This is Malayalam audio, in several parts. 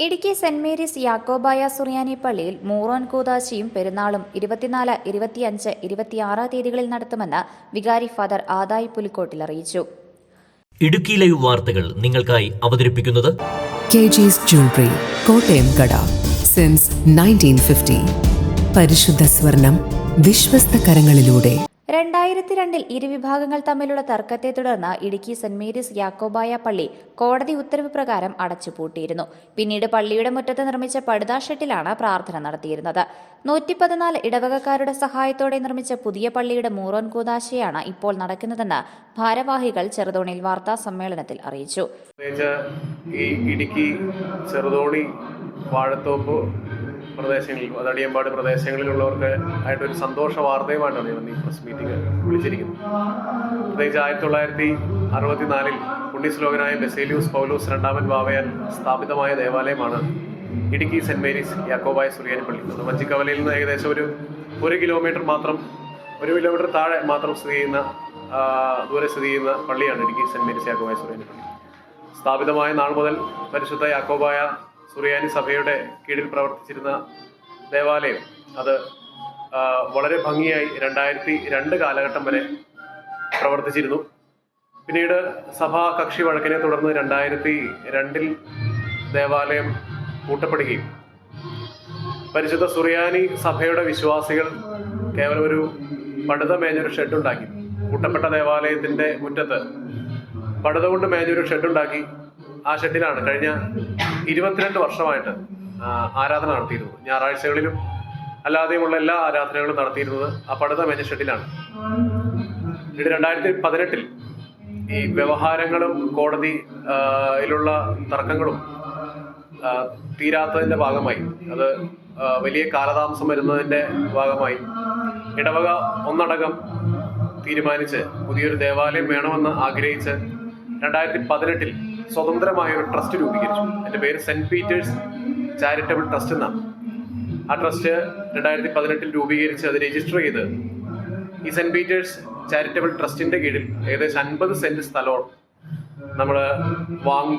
ഇടുക്കി സെന്റ് മേരീസ് യാക്കോബായ സുറിയാനി പള്ളിയിൽ മൂറോൻ കൂതാശിയും പെരുന്നാളും ഇരുപത്തിനാല് ഇരുപത്തിയഞ്ച് ഇരുപത്തിയാറ് തീയതികളിൽ നടത്തുമെന്ന് വികാരി ഫാദർ ആദായി പുലിക്കോട്ടിൽ അറിയിച്ചു. ഇടുക്കി ലൈവ് വാർത്തകൾ നിങ്ങൾക്കായി അവതരിപ്പിക്കുന്നത് കെ ജിസ് ജ്വല്ലറി കോട്ടയം കട സിൻസ് നയന്റീൻ ഫിഫ്റ്റി പരിശുദ്ധ സ്വർണം വിശ്വസ്ത കരങ്ങളിലൂടെ രണ്ടായിരത്തി രണ്ടിൽ ഇരുവിഭാഗങ്ങൾ തമ്മിലുള്ള തർക്കത്തെ തുടർന്ന് ഇടുക്കി സെന്റ് മേരീസ് യാക്കോബായ പള്ളി കോടതി ഉത്തരവ് പ്രകാരം അടച്ചുപൂട്ടിയിരുന്നു. പിന്നീട് പള്ളിയുടെ മുറ്റത്ത് നിർമ്മിച്ച പടുതാ ഷെട്ടിലാണ് പ്രാർത്ഥന നടത്തിയിരുന്നത്. നൂറ്റി പതിനാല് ഇടവകക്കാരുടെ സഹായത്തോടെ നിർമ്മിച്ച പുതിയ പള്ളിയുടെ മൂറോൻ കൂതാശയാണ് ഇപ്പോൾ നടക്കുന്നതെന്ന് ഭാരവാഹികൾ ചെറുതോണിയിൽ വാർത്താ സമ്മേളനത്തിൽ അറിയിച്ചു. ഇടുക്കി ചെറുതോണി വാഴത്തോപ്പ് പ്രദേശങ്ങളിൽ അടിയമ്പാട് പ്രദേശങ്ങളിലുള്ളവർക്ക് ആയിട്ടൊരു സന്തോഷ വാർത്തയുമായിട്ടാണ് ഞാൻ ഈ പ്രസ് മീറ്റിംഗ് വിളിച്ചിരിക്കുന്നത്. പ്രത്യേകിച്ച് ആയിരത്തി തൊള്ളായിരത്തി അറുപത്തിനാലിൽ പുണ്യശ്ലോകനായ ബെസേലിയൂസ് പൗലൂസ് രണ്ടാമൻ ബാവയാൽ സ്ഥാപിതമായ ദേവാലയമാണ് ഇടുക്കി സെന്റ് മേരീസ് യാക്കോബായ സുറിയാനി പള്ളി അത് വഞ്ചിക്കവലയിൽ നിന്ന് ഏകദേശം ഒരു ഒരു കിലോമീറ്റർ മാത്രം ഒരു കിലോമീറ്റർ താഴെ മാത്രം സ്ഥിതി ചെയ്യുന്ന ദൂരെ സ്ഥിതി ചെയ്യുന്ന പള്ളിയാണ് ഇടുക്കി സെന്റ് മേരീസ് യാക്കോബായ സുറിയാനി പള്ളി സ്ഥാപിതമായ നാൾ മുതൽ പരിശുദ്ധ യാക്കോബായ സുറിയാനി സഭയുടെ കീഴിൽ പ്രവർത്തിച്ചിരുന്ന ദേവാലയം അത് വളരെ ഭംഗിയായി രണ്ടായിരത്തി രണ്ട് കാലഘട്ടം വരെ പ്രവർത്തിച്ചിരുന്നു. പിന്നീട് സഭാ കക്ഷി വഴക്കിനെ തുടർന്ന് രണ്ടായിരത്തി രണ്ടിൽ ദേവാലയം കൂട്ടപ്പെടുകയും പരിശുദ്ധ സുറിയാനി സഭയുടെ വിശ്വാസികൾ കേവലം ഒരു പടുത മേഞ്ഞൊരു ഷെഡുണ്ടാക്കി. കൂട്ടപ്പെട്ട ദേവാലയത്തിന്റെ മുറ്റത്ത് പടുത കൊണ്ട് മേഞ്ഞൊരു ഷെഡുണ്ടാക്കി. ആ ഷെഡിലാണ് കഴിഞ്ഞ ഇരുപത്തിരണ്ട് വർഷമായിട്ട് ആരാധന നടത്തിയിരുന്നത് ഞായറാഴ്ചകളിലും അല്ലാതെയുമുള്ള എല്ലാ ആരാധനകളും നടത്തിയിരുന്നത് ആ പടുത മേഞ്ഞ ഷെഡിലാണ്. പിന്നീട് രണ്ടായിരത്തി പതിനെട്ടിൽ ഈ വ്യവഹാരങ്ങളും കോടതി ആ, തർക്കങ്ങളും തീരാത്തതിന്റെ ഭാഗമായി. അത് വലിയ കാലതാമസം വരുന്നതിന്റെ ഭാഗമായി. ഇടവക ഒന്നടകം തീരുമാനിച്ച് പുതിയൊരു ദേവാലയം വേണമെന്ന് ആഗ്രഹിച്ച് രണ്ടായിരത്തി പതിനെട്ടിൽ സ്വതന്ത്രമായ ഒരു ട്രസ്റ്റ് രൂപീകരിച്ചു. എന്റെ പേര് സെന്റ് പീറ്റേഴ്സ് ചാരിറ്റബിൾ ട്രസ്റ്റ് എന്നാണ്. ആ ട്രസ്റ്റ് രണ്ടായിരത്തി പതിനെട്ടിൽ രൂപീകരിച്ച് അത് രജിസ്റ്റർ ചെയ്ത് ഈ സെന്റ് പീറ്റേഴ്സ് ചാരിറ്റബിൾ ട്രസ്റ്റിന്റെ കീഴിൽ ഏകദേശം അൻപത് സെന്റ് സ്ഥലവും നമ്മൾ വാങ്ങി.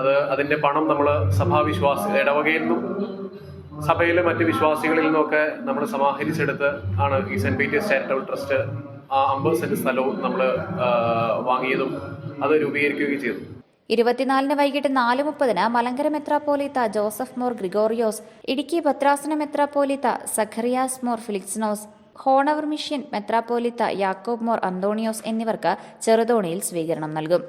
അത് അതിന്റെ പണം നമ്മൾ സഭാവിശ്വാസ ഇടവകയിൽ നിന്നും സഭയിലെ മറ്റ് വിശ്വാസികളിൽ നിന്നൊക്കെ നമ്മൾ സമാഹരിച്ചെടുത്ത് ആണ് ഈ സെന്റ് പീറ്റേഴ്സ് ചാരിറ്റബിൾ ട്രസ്റ്റ് ആ അമ്പത് സെന്റ് സ്ഥലവും നമ്മൾ വാങ്ങിയതും അത് രൂപീകരിക്കുകയും ചെയ്തു. ഇരുപത്തിനാലിന് വൈകിട്ട് നാല് മുപ്പതിന് മലങ്കര മെത്രാപ്പോലീത്ത ജോസഫ് മോർ ഗ്രിഗോറിയോസ് ഇടുക്കി ഭദ്രാസന മെത്രാപ്പോലീത്ത സഖറിയാസ് മോർ ഫിലിക്സ്നോസ് ഹോണവർ മിഷ്യൻ മെത്രാപ്പോലീത്ത യാക്കോബ് മോർ അന്തോണിയോസ് എന്നിവർക്ക് ചെറുതോണിയിൽ സ്വീകരണം നൽകും.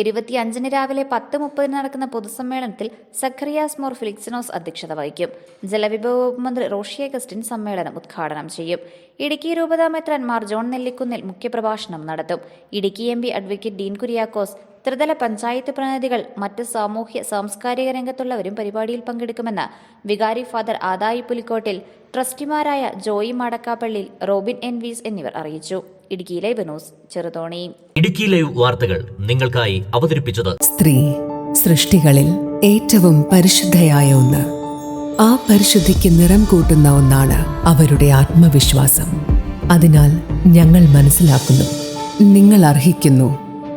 ഇരുപത്തിയഞ്ചിന് രാവിലെ പത്ത് മുപ്പതിന് നടക്കുന്ന പൊതുസമ്മേളനത്തിൽ സഖറിയാസ് മോർ ഫിലിക്സിനോസ് അധ്യക്ഷത വഹിക്കും. ജലവിഭവ വകുപ്പ് മന്ത്രി റോഷി അഗസ്റ്റിൻ സമ്മേളനം ഉദ്ഘാടനം ചെയ്യും. ഇടുക്കി രൂപതാ മെത്രാൻ മാർ ജോൺ നെല്ലിക്കുന്നിൽ മുഖ്യപ്രഭാഷണം നടത്തും. Idukki M P advocate Dean Kuriakose ത്രിതല പഞ്ചായത്ത് പ്രതിനിധികൾ മറ്റ് സാമൂഹ്യ സാംസ്കാരിക രംഗത്തുള്ളവരും പരിപാടിയിൽ പങ്കെടുക്കുമെന്ന് വികാരി ഫാദർ ആദായി പുലിക്കോട്ടിൽ ട്രസ്റ്റിമാരായ ജോയി മാടക്കാപ്പള്ളി റോബിൻ എൻ വീസ് എന്നിവർ അറിയിച്ചു. Idukki live news Cheruthoni. Idukki live വാർത്തകൾ നിങ്ങൾക്കായി അവതരിപ്പിച്ചത് സ്ത്രീ സൃഷ്ടികളിൽ ഏറ്റവും പരിശുദ്ധയായ ഒന്ന്. ആ പരിശുദ്ധിക്ക് നിറം കൂട്ടുന്ന ഒന്നാണ് അവരുടെ ആത്മവിശ്വാസം. അതിനാൽ ഞങ്ങൾ മനസ്സിലാക്കുന്നു. നിങ്ങൾ അർഹിക്കുന്നു.